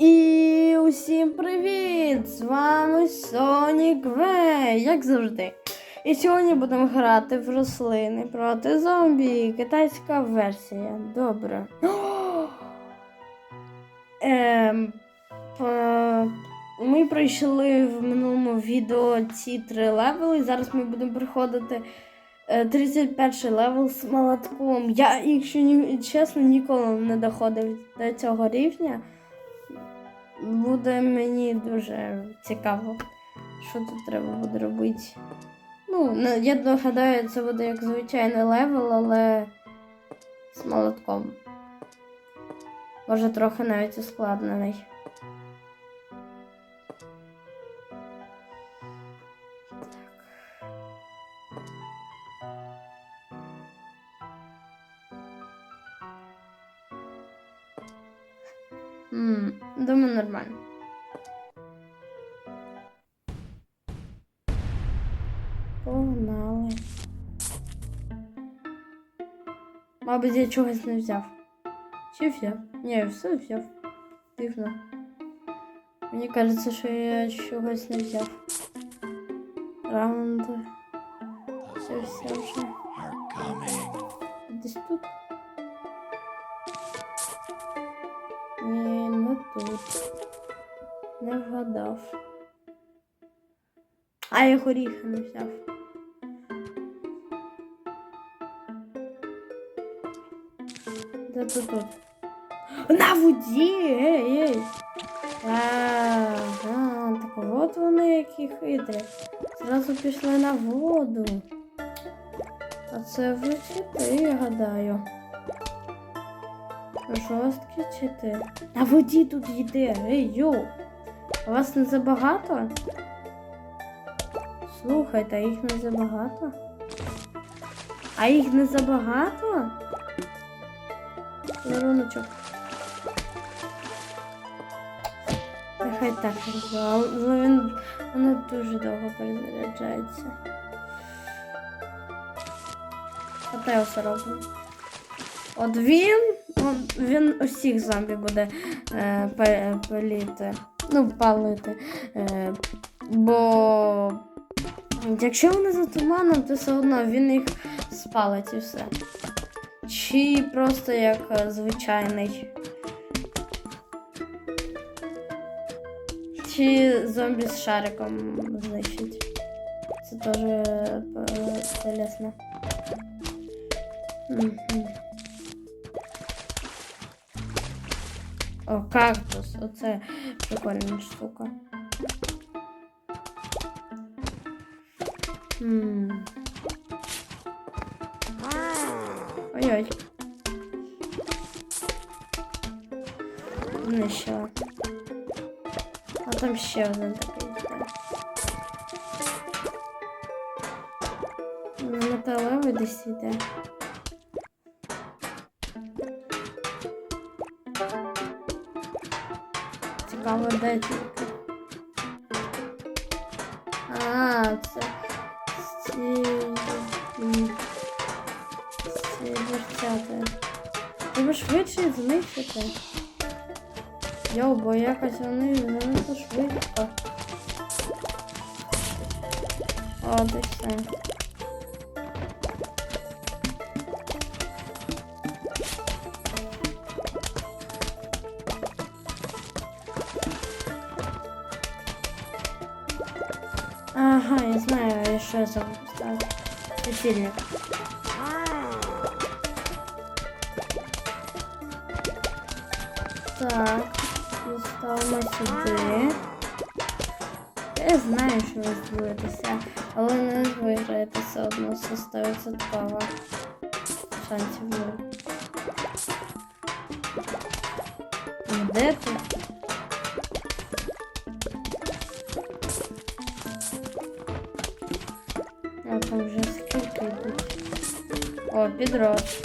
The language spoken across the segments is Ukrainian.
І усім привіт! З вами Сонік Вей, як завжди. І сьогодні будемо грати в рослини проти зомбі. Китайська версія. Добре. Ем, е, ми пройшли в минулому відео ці три левели. Зараз ми будемо проходити е, 31 левел з молотком. Я, якщо чесно, ніколи не доходив до цього рівня. Буде мені дуже цікаво, що тут треба буде робити. Ну, я догадаю, це буде як звичайний левел, але з молотком. Може трохи навіть ускладнений. Думаю, нормально. Погнали. Мабуть, я чогось не взяв. Чи взяв? Ні, все взяв. Дивно. Мені кажеться, що я чогось не взяв. Раунд. Все, все вже. are coming. Десь тут. Ні, не тут. Не вгадав. А я горіха не взяв. Де тут тут? На воді! Ей, ей! Ага, так от вони які хитрі. Зразу пішли на воду. А це ви чи ти, я гадаю. Жорсткі чи ти? На воді тут йде, ей, йоу! А вас не забагато? Слухайте, а їх не забагато? А їх не забагато? Подаруночок. Нехай так але він воно дуже довго перезаряджається. Отеоса робимо. От він, от він усіх зомбі буде е, паліти. Ну, палити. Е, бо якщо вони за туманом, то все одно він їх спалить і все. Чи просто як е, звичайний. Чи зомбі з шариком знищить. Це теж е, телесно. О, кактус. Оце прикольна штука. Ой-ой. Знищила. А там ще один такий. йде. Ну, Металевий десь йде. Цікаво, де знаю, я що забув ставити. Світильник. Так, ставимо сюди. Я знаю, що ви здивуєтеся, але не виграєте все одно це 100% шансів нуль. Де ти? А там вже скільки йдуть. О, підрос.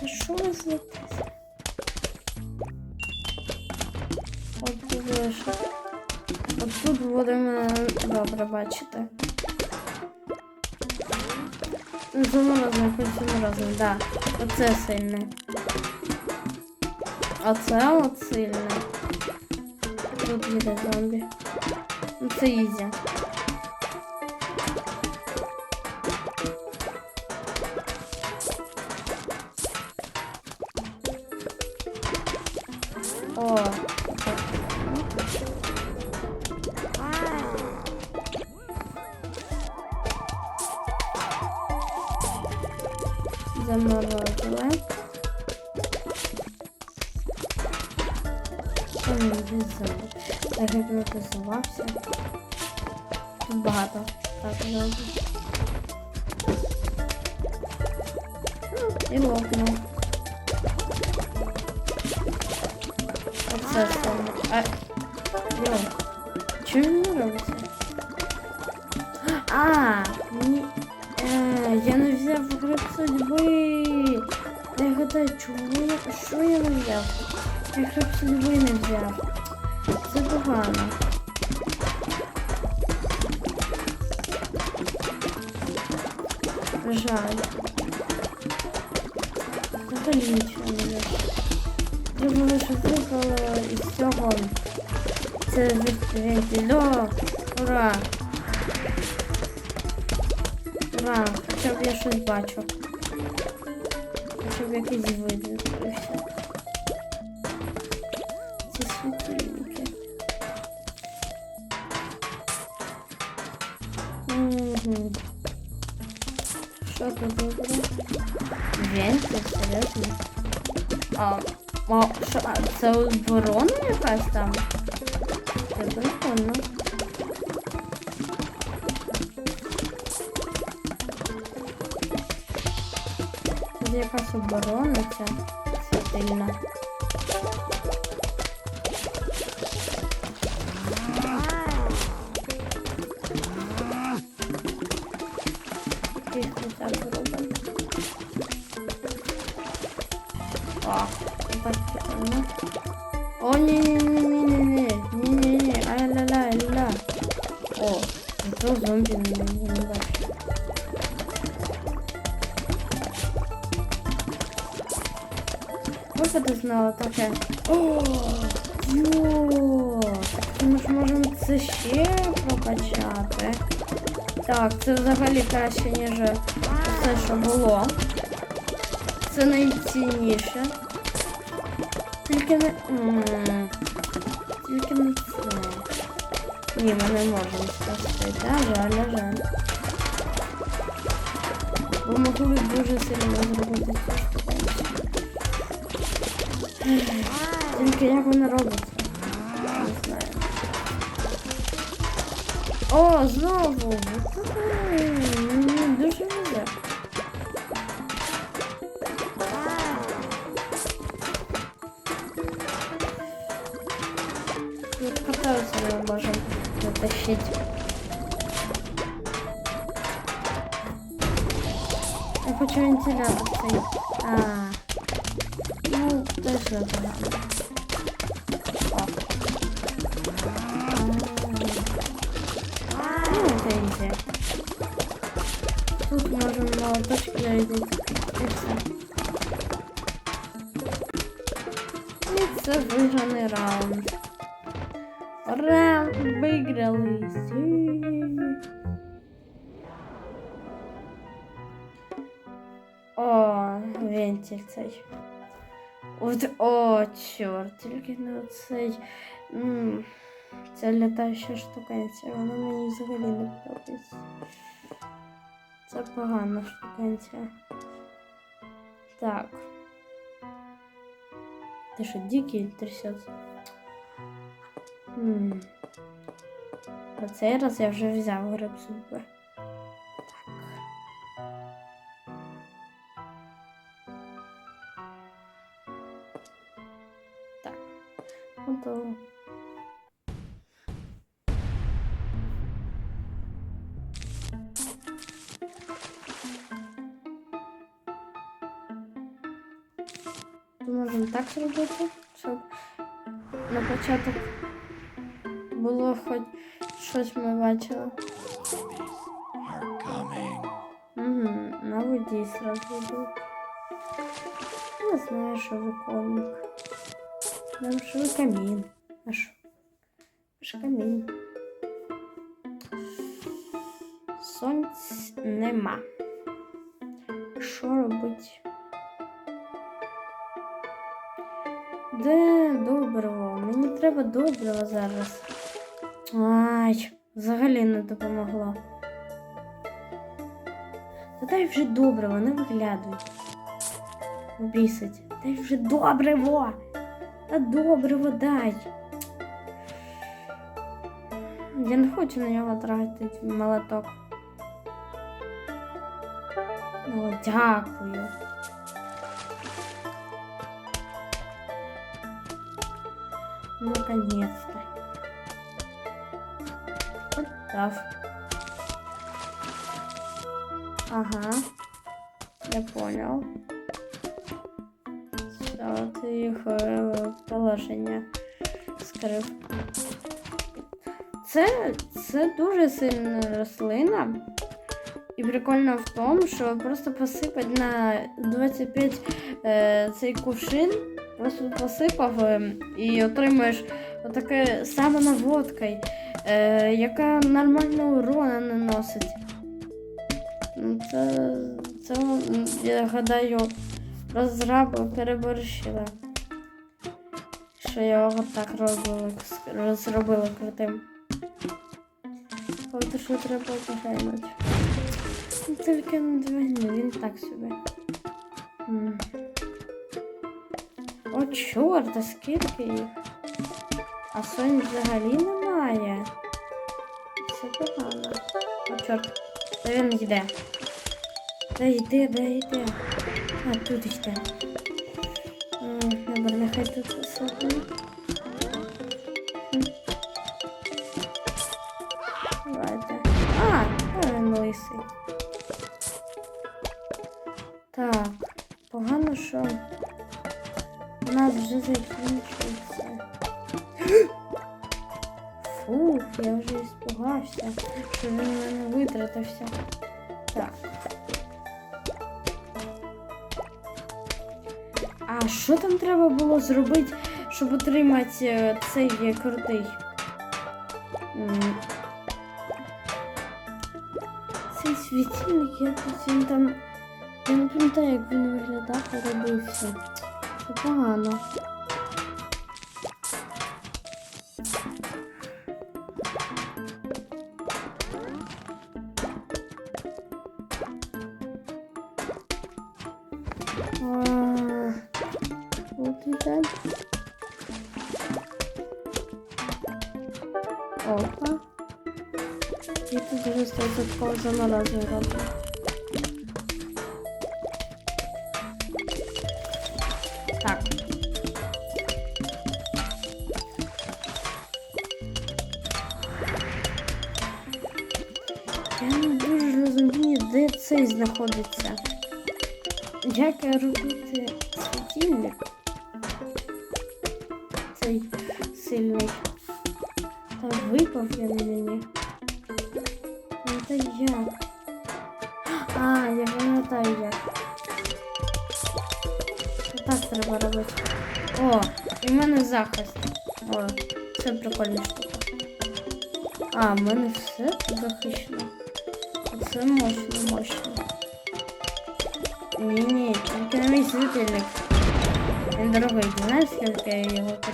Та що ви злитеся? От тут лише. От тут будемо добре бачити. Ну, Заморозне, хоч заморозне, да. Оце сильне. Оце от сильне. Тут їде зомбі. Ну це ізі. О, заморозили. Загипнотизувався. Тут багато. Так, зомбі. Ну, І лопнув. Оце саме. А, йо. Чому він не робиться? А, ні. Е, я не взяв гриб судьби. Я гадаю, чому я. Що я не взяв? Я гриб судьби не взяв. Це погано. Жаль. Взагалі нічого не взяв. Треба лише випало із цього. Це вентильо. Ура! Ура! Хоча б я щось бачу. Хоча б якийсь вид відкрився. Буде? Вентиль, серйозно? А, а, що, а це оборона якась там? Це прикольно. Тут якась оборона ця світильна. так зробимо. О, так прикольно. О, ні-ні-ні-ні-ні-ні. Ні-ні-ні. Ай-ля-ля, ай-ля. О, это зомби не, не, не бачу. Ось я знала таке. О, йо, так ми ж можемо це ще прокачати. Так, це взагалі краще, ніж все, що було. Це найцінніше. Тільки не. Тільки не це. Ні, ми не можемо спасти. Да, жаль, на жаль. Бо могли б дуже сильно зробити цю штуку. Тільки як вона робиться? Не знаю. О, знову! теж не погано. О. А. Ну, це ізі. Тут можемо молоточки зарядити. І все. І це виграний раунд. Раунд виграли. Сі. О, вентиль цей. От, о, чорт, тільки не оцей. м, Ця літаюча штукенція, вона мені взагалі не подобається. Це погана штукенція. Так. Ти що, дикий трясеться? На цей раз я вже взяв гриб судьби. Так зробити, щоб на початок було хоч щось ми бачили. Угу, на водій сразу йдуть. Не знаю, що ви комік. Нам що камін. А що? Ж камін. Сонць нема. Що робить? Де добриво? Мені треба добриво зараз. Ай, взагалі не допомогло. Та дай вже добриво, не виглядуй. Бісить. Дай вже добриво. Та добриво дай. Я не хочу на нього тратити молоток. О, дякую. Наконец-то. Подав. Ага. Я понял. Все, ти їх е, положення скрив. Це, це дуже сильна рослина. І прикольно в тому, що просто посипати на 25 е, цей кувшин, просто посипав е, і отримуєш отаке саме наводкою, е, яка нормально урона наносить. Ну, Це, це, я гадаю, розраби переборщили. Що його так робили, розробили крутим. От що треба. Ну, Тільки не двигни, він так собі. О, чорт, а скільки їх? А сонь взагалі немає. Це погано. О, чорт. Та він йде? Де йде, де йде? А, тут йде. Добре, нехай тут сидить. Вже закінчується. Фух, я вже іспугався, що він мене витратився. Так. А що там треба було зробити, щоб отримати е, цей е, крутий? Цей світильник, якось він там. Я не пам'ятаю, як він виглядав і робився. Це погано. А, От іде. Опа. І тут вже 100% заморозив роблю. Так. Знаходиться. Як робити світильник? Цей сильний. Та випав він мені. Ну та як? А, я пам'ятаю як. Так треба робити. О, і в мене захист. О, це прикольна штука. А, в мене все захищено. Це мощно, мощно. Ні-ні, рынок. Дорогой, мій світильник. его ти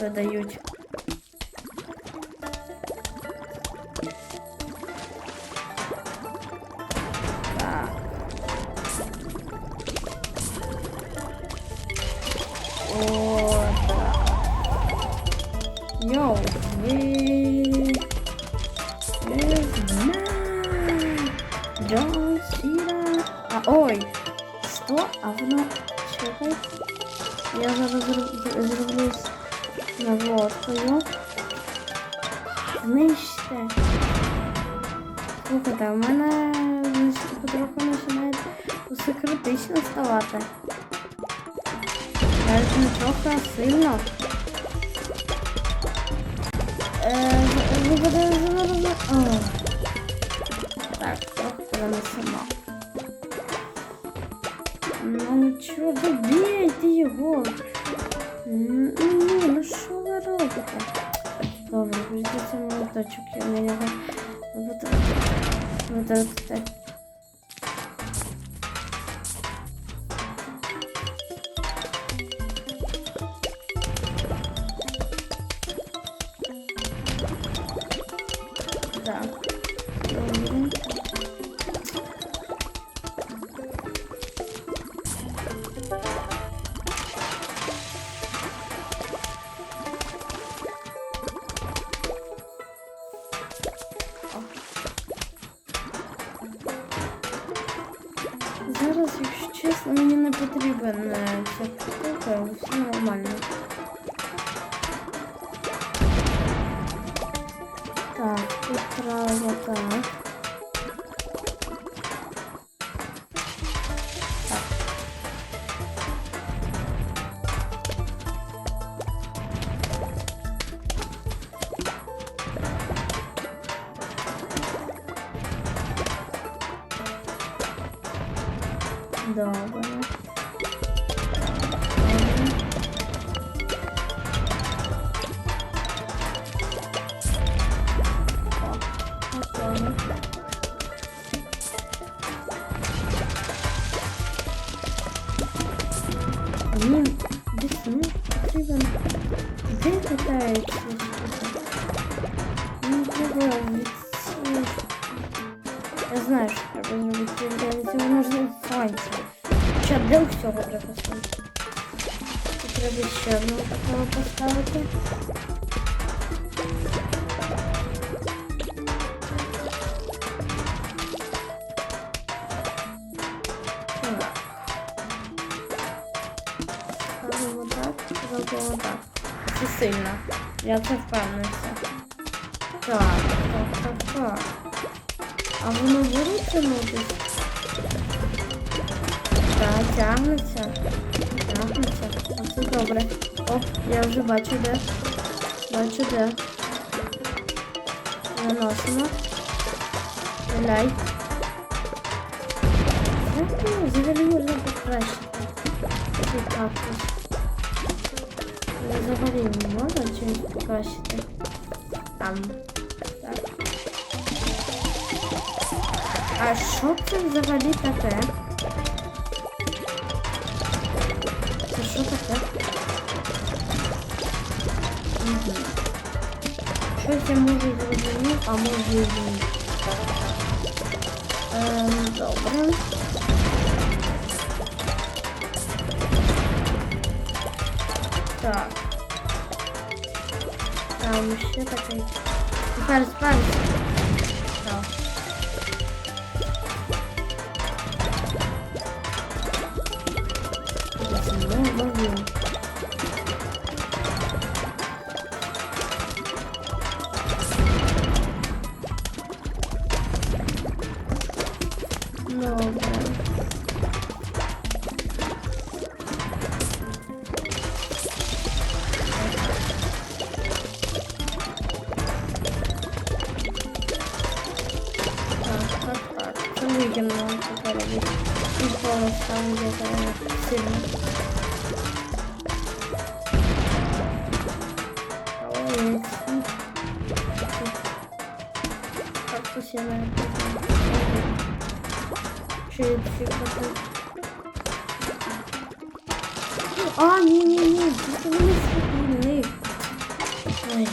знаєш, ой, що? А воно... Чекай. Я зараз зроб- зроблю наводкою. Знищте. Слухайте, у мене потроху починає усе критично ставати. Навіть не трохи, сильно. Е, зараз. Так, трохи занесемо. Ну чого ви бійте його? М, Ну ні, ну що ви робите? Добре, візьміться молоточок, я на нього витратити. Так. Штука, все нормально. Так, тут так. Так. Мені десь ну, потрібен. Де катається? Мені треба я знаю, що треба зробити. Для цього можна сонце. Хоча для всього треба. Тут треба ще такого поставити. Я це впевнився. Так, так, так, так. А воно буде тягнутися? Так, тягнеться. Тягнеться. Оце добре. О, я вже бачу де. Бачу де. Наносимо. Стріляй. Як його взагалі можна покращити? Цей кактус. Взагалі не можна чимось покращити. Там. Так. А що це взагалі таке? Це що таке? Угу. Щось я можу зрозуміти, а можу і. Ем, добре. Так. Там ще такий. Тепер спереду. Так. Знову ловлю. Добре. Сильно. Ой, как то себе Чи ці коти? А, ні, ні, ні, це не світильник. Ой,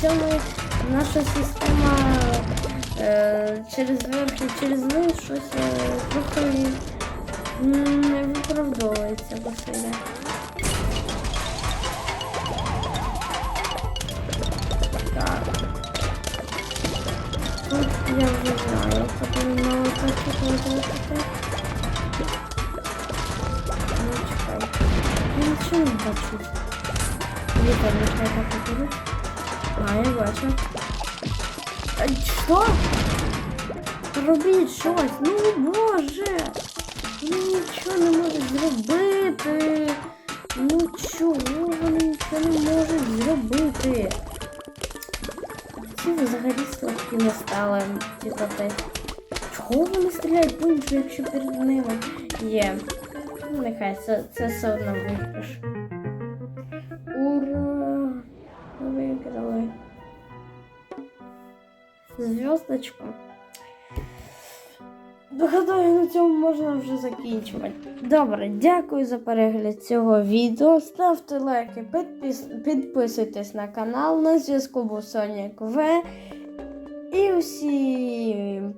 цьому наша система е, через верх і через низ щось е, не виправдовується посилля. Так. я вже знаю. Потрібно так, так, так. Ну, чекай. Я нічого не бачу. Вітер, не треба так покажу. А, я бачу. А, що? Робіть щось. Ну, боже. Вони нічого не можуть зробити. Ну чого вони нічого не можуть зробити? Ці взагалі слабкі не стали, ці коти. Чого вони стріляють по іншому, якщо перед ними є? Ну, нехай це, це все одно виграш. Зв'язочку. Гадаю, на цьому можна вже закінчувати. Добре, дякую за перегляд цього відео. Ставте лайки, підпис... підписуйтесь на канал. На зв'язку був Сонік В. І усім